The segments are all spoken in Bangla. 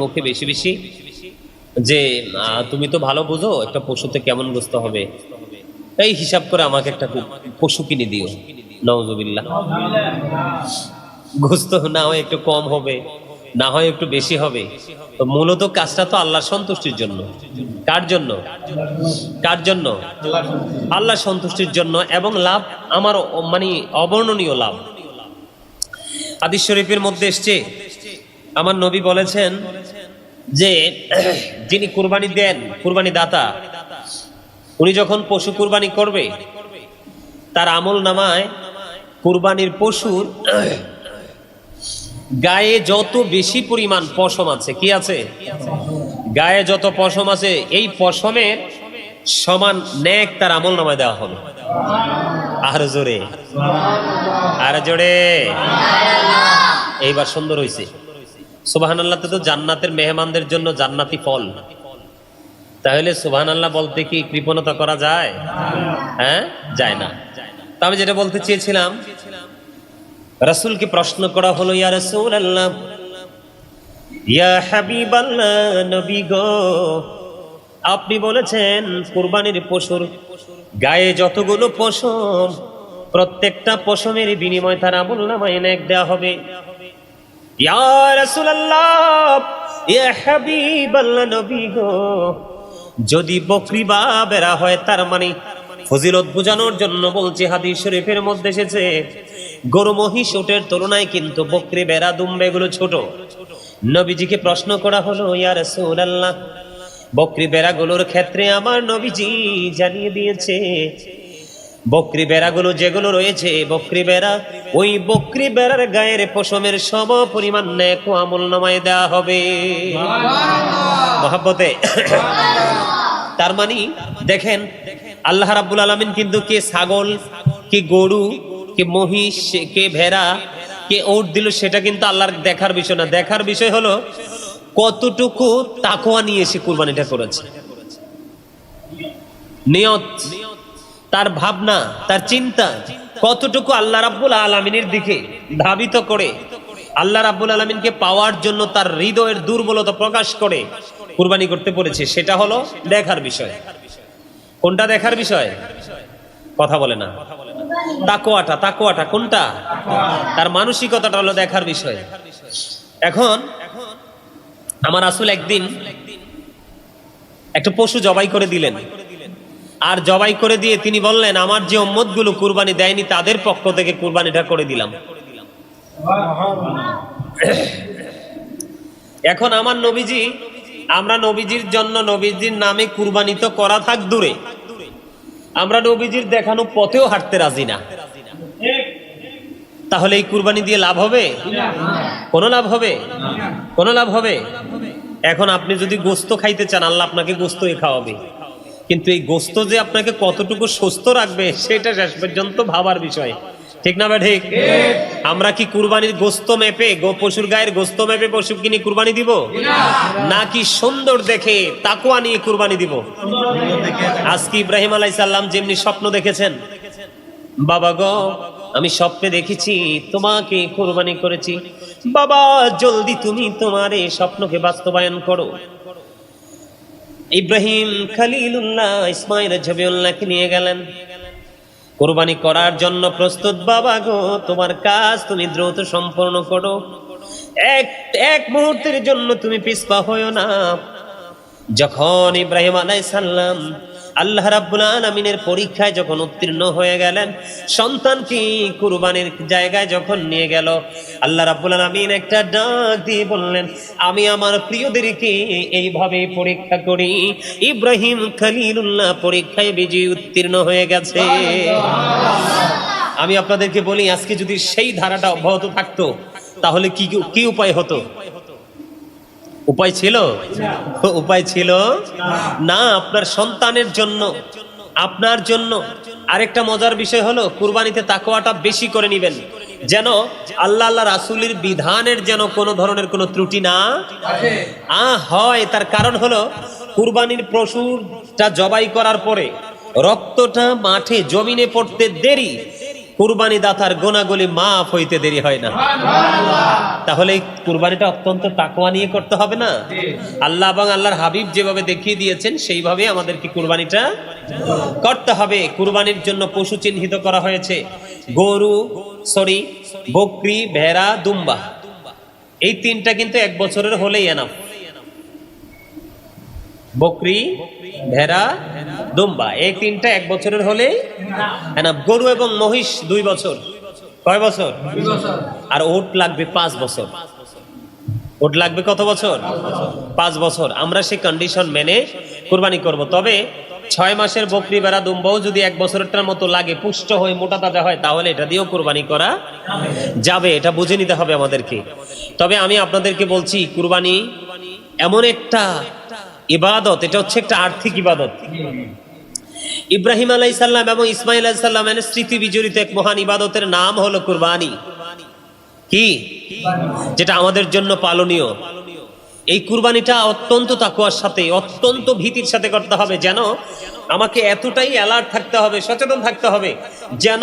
মুখে বেশি বেশি যে তুমি তো ভালো বুঝো, একটা পশুতে কেমন গোস্ত হবে? এই হিসাব করে আমাকে একটা পশু কিনে দিও। নওজবিল্লাহ গোস্ত না হয় একটু কম হবে, না হয় একটু বেশি হবে। তো মূলত কাজটা তো আল্লাহর সন্তুষ্টির জন্য। কার জন্য? কার জন্য? আল্লাহ সন্তুষ্টির জন্য এবং লাভ আমার মানে অবর্ণনীয় লাভ। হাদিস শরীফের মধ্যে এসছে আমার নবী বলেছেন যে, যিনি কুরবানি দেন, কুরবানি দাতা, উনি যখন পশু কুরবানি করবে, তার আমল নামায় কুরবানির পশুর গায়ে যত বেশি পরিমাণ পশম আছে, কি আছে? গায়ে যত পশম আছে, এই পশমের সমান ন্যাক তার আমল নামায় দেওয়া হবে। আর জোরে। আর জোরে। এইবার সুন্দর হয়েছে সুবাহান আল্লাহ তো জান্নাতের মেহমানদের জন্য জান্নাতি ফল। তাহলে সুবাহান আল্লাহ বলতে কি কৃপণতা করা যায়? হ্যাঁ যায় না। আমি যেটা বলতে চেয়েছিলাম, রাসূলকে প্রশ্ন করা হলো, ইয়া রাসূল আল্লাহ ইয়া হাবিব নবী গো, আপনি বলেছেন কুরবানির পশুর গায়ে যতগুলো পশম, প্রত্যেকটা পশমের বিনিময় তার আমল নামায় নেক দেওয়া হবে। যদি বকরি বা বেড়া হয় তার মানে ফজিলত বোঝানোর জন্য বলছে হাদিস শরীফের মধ্যে এসেছে, গরু মহিষ ওটের তুলনায় কিন্তু বকরি বেড়া দুম্বে এগুলো ছোট। নবীজিকে প্রশ্ন করা হলো, ইয়া রাসূলুল্লাহ, বকরি বেড়াগুলোর ক্ষেত্রে আমার নবীজি জানিয়ে দিয়েছে, বকরি বেড়াগুলো যেগুলো রয়েছে, বকরি বেড়া ওই বকরি বেড়ার গায়ের পশমের সম পরিমাণ নেক আমল নামায় দেওয়া হবে। মহাব্বতে। তার মানে দেখেন, আল্লাহ রাব্বুল আলামিন কিন্তু কে ছাগল, কে গরু, কে মহিষ, কে ভেড়া, কে ওট দিল, সেটা কিন্তু আল্লাহর দেখার বিষয় না। দেখার বিষয় হলো কতটুকু তাকোয়া নিয়ে এসে কুরবানিটা করেছে। নিয়ত, তার ভাবনা, তার চিন্তা কতটুকু আল্লাহ রাব্বুল আলমিনের দিকে ধাবিত করে? আল্লাহ রাব্বুল আলমিনকে পাওয়ার জন্য তার হৃদয়ের দুর্বলতা প্রকাশ করে কুরবানি করতে পড়েছে সেটা হলো দেখার বিষয়। কোনটা দেখার বিষয়? কথা বলে না। তাকোয়াটা তাকোয়াটা কোনটা? তার মানসিকতাটা হলো দেখার বিষয়। এখন আমার আসল একদিন একটা পশু জবাই করে দিলেন। আর জবাই করে দিয়ে তিনি বললেন, আমার যে উম্মতগুলো কুরবানি দেয়নি, তাদের পক্ষ থেকে কুরবানিটা করে দিলাম। এখন আমার নবীজি, আমরা নবীজির জন্য নবীজির নামে কুরবানি তো করা থাক দূরে। আমরা নবীজির দেখানো পথেও হাঁটতে রাজি না। তাহলে এই কুরবানি দিয়ে লাভ হবে? কোনো লাভ হবে? কোনো লাভ হবে? এখন আপনি যদি গোস্ত খাইতে চান, আল্লাহ আপনাকে গোস্তই খাওয়াবে। কিন্তু এই গোস্ত যে আপনাকে কতটুকু সুস্থ রাখবে, সেটা শেষ পর্যন্ত ভাবার বিষয়। ঠিক না বা ঠিক আমরা কি কুরবানির গোস্ত মেপে পশুর গায়ের গোস্ত মেপে পশু কিনে কুরবানি দিব? নাকি সুন্দর দেখে তাকুয়া নিয়ে কুরবানি দিব? আজকে ইব্রাহিম আলাই সাল্লাম যেমনি স্বপ্ন দেখেছেন। বাবা গো, আমি স্বপ্নে দেখেছি, তোমাকে কোরবানি করেছি। বাবা, জলদি তুমি তোমার এই স্বপ্নকে বাস্তবায়ন করো। ইব্রাহিম খালিলুল্লাহ ইসমাইল জবিউল্লাহকে নিয়ে গেলেন। কোরবানি করার জন্য প্রস্তুত, বাবা গো, তোমার কাজ তুমি দ্রুত সম্পন্ন করো। এক এক মুহূর্তের জন্য তুমি পিসপা হইও না। যখন ইব্রাহিম আলাইহিস সাল্লাম আল্লাহ রাব্বুল আলমিনের পরীক্ষায় যখন উত্তীর্ণ হয়ে গেলেন সন্তানকে কুরবানির জায়গায় যখন নিয়ে গেল, আল্লাহ রাব্বুল আলমিন একটা ডাক দিয়ে বললেন, আমি আমার প্রিয়দেরকে এইভাবে পরীক্ষা করি। ইব্রাহিম খলিলুল্লাহ পরীক্ষায় বিজয়ী উত্তীর্ণ হয়ে গেছে। আমি আপনাদেরকে বলি, আজকে যদি সেই ধারাটা অব্যাহত থাকতো, তাহলে কি কি উপায় হতো? উপায় ছিল? উপায় ছিল না, আপনার সন্তানের জন্য, আপনার জন্য। আরেকটা মজার বিষয় হলো, কুরবানিতে তাকোয়াটা বেশি করে নিবেন। যেন আল্লাহ আল্লাহ রাসুলের বিধানের যেন কোনো ধরনের কোনো ত্রুটি না আ হয়। তার কারণ হলো, কুরবানির পশুটা জবাই করার পরে রক্তটা মাঠে, জমিনে পড়তে দেরি। কুরবানি দাতার গোনাগুলি মাফ হইতে দেরি হয় না। তাহলে এই কুরবানিটা অত্যন্ত তাকওয়া নিয়ে করতে হবে না? আল্লাহ এবং আল্লাহর হাবিব যেভাবে দেখিয়ে দিয়েছেন সেইভাবে আমাদেরকে কুরবানিটা করতে হবে। কুরবানির জন্য পশু চিহ্নিত করা হয়েছে। গরু সরি বকরি ভেড়া দুম্বা। এই তিনটা কিন্তু এক বছরের হলেই এনাফ বকরি ভেড়া দুম্বা। এই তিনটা এক বছরের হলে এনাফ গরু এবং মহিষ দুই বছর। কয় বছর? আর ওট লাগবে পাঁচ বছর। ওট লাগবে কত বছর? পাঁচ বছর। আমরা সেই কন্ডিশন মেনে কুরবানি করব। তবে ছয় মাসের বকরি বেড়া দুম্বাও যদি এক বছরেরটার মতো লাগে পুষ্ট হয়ে মোটা তাজা হয় তাহলে এটা দিয়েও কুরবানি করা যাবে। এটা বুঝে নিতে হবে আমাদেরকে। তবে আমি আপনাদেরকে বলছি কুরবানি এমন একটা ইবাদত, এটা হচ্ছে একটা আর্থিক ইবাদত। ইব্রাহিম আলাইসাল্লাম এবং ইসমাইল আলাইসাল্লামের স্মৃতি বিজড়িত এক মহান ইবাদতের নাম হলো কুরবানি। কি? যেটা আমাদের জন্য পালনীয়। এই কুরবানিটা অত্যন্ত তাকুয়ার সাথে, অত্যন্ত ভীতির সাথে করতে হবে। যেন আমাকে এতটাই অ্যালার্ট থাকতে হবে, সচেতন থাকতে হবে, যেন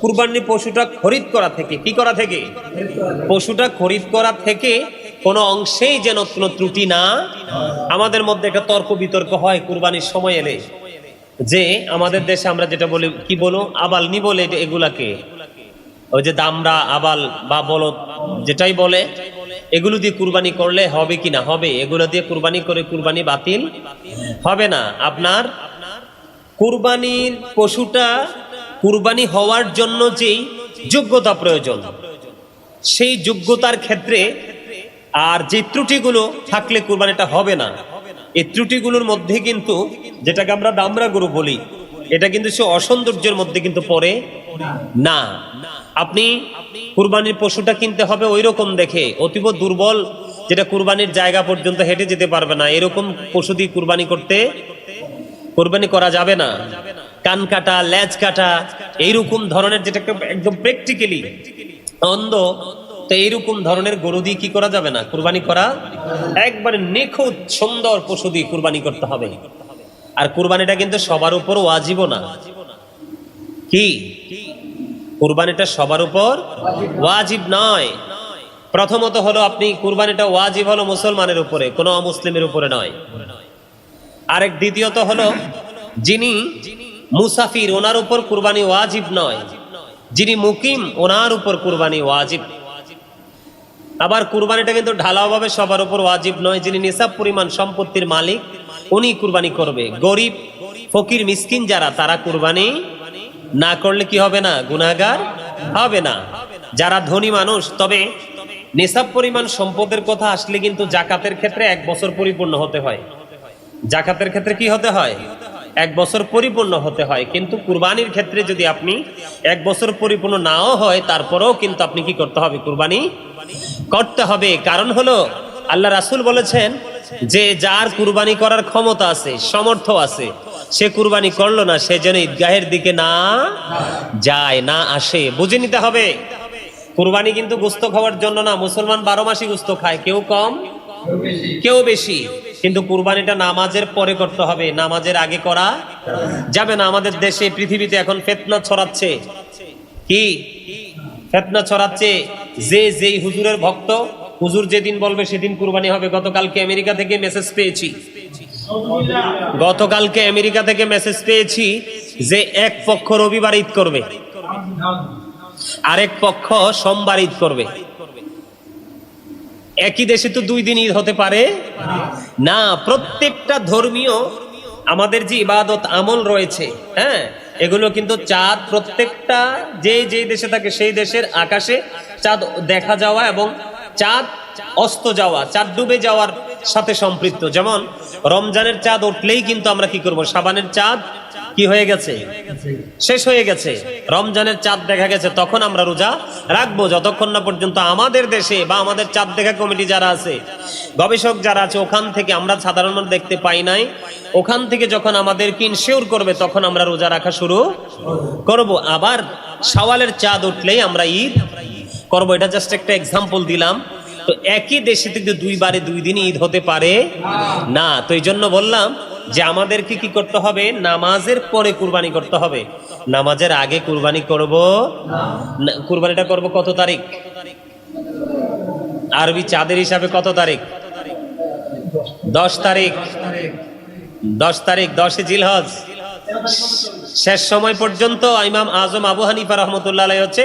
কুরবানি পশুটা খরিদ করা থেকে, কি করা থেকে? পশুটা খরিদ করা থেকে কোনো অংশেই যেন কোনো ত্রুটি না, আমাদের মধ্যে একটা তর্ক বিতর্ক হয় কুরবানির সময় এলে। যে আমাদের দেশে আমরা যেটা বলি, কি বলো? আবাল নি বলে এগুলাকে। ওই যে দামরা, আবাল বা বলদ, যেটাই বলে, এগুলো দিয়ে কুরবানি করলে হবে কি না? হবে। এগুলো দিয়ে কুরবানি করে কুরবানি বাতিল হবে না। আপনার কুরবানির পশুটা কুরবানি হওয়ার জন্য যেই যোগ্যতা প্রয়োজন, সেই যোগ্যতার ক্ষেত্রে আর যে ত্রুটিগুলো থাকলে কুরবানিটা হবে না, এই ত্রুটিগুলোর মধ্যে কিন্তু যেটাকে আমরা দামরা গরু বলি, এটা কিন্তু সে অসৌন্দর্যের মধ্যে কিন্তু পড়ে না। আপনি কুরবানির পশুটা কিনতে হবে ওই রকম দেখে, অতীব দুর্বল, যেটা কুরবানির জায়গা পর্যন্ত হেঁটে যেতে পারবে না। এরকম পশু দিয়ে কুরবানি করতে, কোরবানি করা যাবে না। কান কাটা, লেজ কাটা, এইরকম ধরনের যেটা একদম প্র্যাকটিক্যালি অন্ধ তো এইরকম ধরনের গরু দিয়ে কি করা যাবে না? কুরবানি করা? একবারে নিখুঁত, সুন্দর পশু দিয়ে কুরবানি করতে হবে। আর কুরবানিটা কিন্তু সবার উপর ওয়াজিবও না। কি? কুরবানিটা সবার উপর ওয়াজিব নয়। প্রথমত হলো আপনি কুরবানিটা ওয়াজিব হলো মুসলমানের উপরে, কোনো অমুসলিমের উপরে নয়। আরেক দ্বিতীয়ত হলো, যিনি মুসাফির, ওনার উপর কুরবানি ওয়াজিব নয়। যিনি মুকিম, ওনার উপর কুরবানি ওয়াজিব। আবার কুরবানিটা কিন্তু ঢালাওভাবে সবার উপর ওয়াজিব নয়, যিনি নিসাব পরিমাণ সম্পত্তির মালিক, উনি কুরবানি করবে। গরিব, ফকির, মিসকিন যারা, তারা কুরবানি না করলে কি হবে না? গুনাহগার হবে না। যারা ধনী মানুষ, তবে নিসাব পরিমাণ সম্পদের কথা আসলে কিন্তু জাকাতের ক্ষেত্রে এক বছর পরিপূর্ণ হতে হয়। জাকাতের ক্ষেত্রে কি হতে হয়? এক বছর পরিপূর্ণ হতে হয়। কিন্তু কুরবানির ক্ষেত্রে যদি আপনি এক বছর পরিপূর্ণ নাও হয়, তারপরেও কিন্তু আপনি কি করতে হবে? কুরবানি করতে হবে। কারণ হলো, আল্লাহ রাসুল বলেছেন যে যার কুরবানি করার ক্ষমতা আছে সমর্থ আছে, সে কুরবানি করল না, সে যেন ঈদগাহের দিকে না যায়, না আসে। বুঝে নিতে হবে, কুরবানি কিন্তু গুস্ত খাওয়ার জন্য না, মুসলমান বারো মাসই গুস্ত খায়, কেউ কম, কেউ বেশি। কিন্তু কুরবানিটা নামাজের পরে করতে হবে। নামাজের আগে করা যাবে না। আমাদের দেশে, পৃথিবীতে এখন ফেতনা ছড়াচ্ছে। কি? ফেতনা ছড়াচ্ছে যে যেই হুজুরের ভক্ত, হুজুর যেদিন বলবে সেদিন কুরবানি হবে। গতকালকে আমেরিকা থেকে মেসেজ পেয়েছি। গতকালকে আমেরিকা থেকে মেসেজ পেয়েছি যে এক পক্ষ রবিবার ঈদ করবে। আরেক পক্ষ সোমবার ঈদ করবে। একই দেশে তো দুই দিন ঈদ হতে পারে? না, প্রত্যেকটা ধর্মীয় আমাদের যে ইবাদত আমল রয়েছে হ্যাঁ এগুলো কিন্তু চাঁদ প্রত্যেকটা, যে যে দেশে থাকে সেই দেশের আকাশে চাঁদ দেখা যাওয়া এবং চাঁদ অস্ত যাওয়া, চাঁদ ডুবে যাওয়ার সাথে সম্পৃক্ত। যেমন রমজানের চাঁদ উঠলেই কিন্তু আমরা কি করব? সাবানের চাঁদ কি হয়ে গেছে? শেষ হয়ে গেছে। রমজানের চাঁদ দেখা গেছে, তখন আমরা রোজা রাখব। যতক্ষণ না পর্যন্ত আমাদের দেশে বা আমাদের চাঁদ দেখা কমিটি যারা আছে, গবেষক যারা আছে, ওখান থেকে আমরা সাধারণত দেখতে পাই নাই। ওখান থেকে যখন আমাদের ইনশিওর করবে, তখন আমরা রোজা রাখা শুরু করব। আবার সওয়ালের চাঁদ উঠলেই আমরা ঈদ করব। এটা জাস্ট একটা এক্সাম্পল দিলাম। তো একই দেশে থেকে দুইবারে দুই দিন ঈদ হতে পারে, না। তো এই জন্য বললাম যে আমাদেরকে কি করতে হবে? নামাজের পরে কুরবানি করতে হবে। নামাজের আগে কুরবানি করব। কুরবানিটা করব কত তারিখ? আরবি চাঁদের হিসাবে কত তারিখ? দশ তারিখ। দশ তারিখ, দশে জিলহজ। শেষ সময় পর্যন্ত ইমাম আজম আবু হানিফা রহমতুল্লাহ হচ্ছে।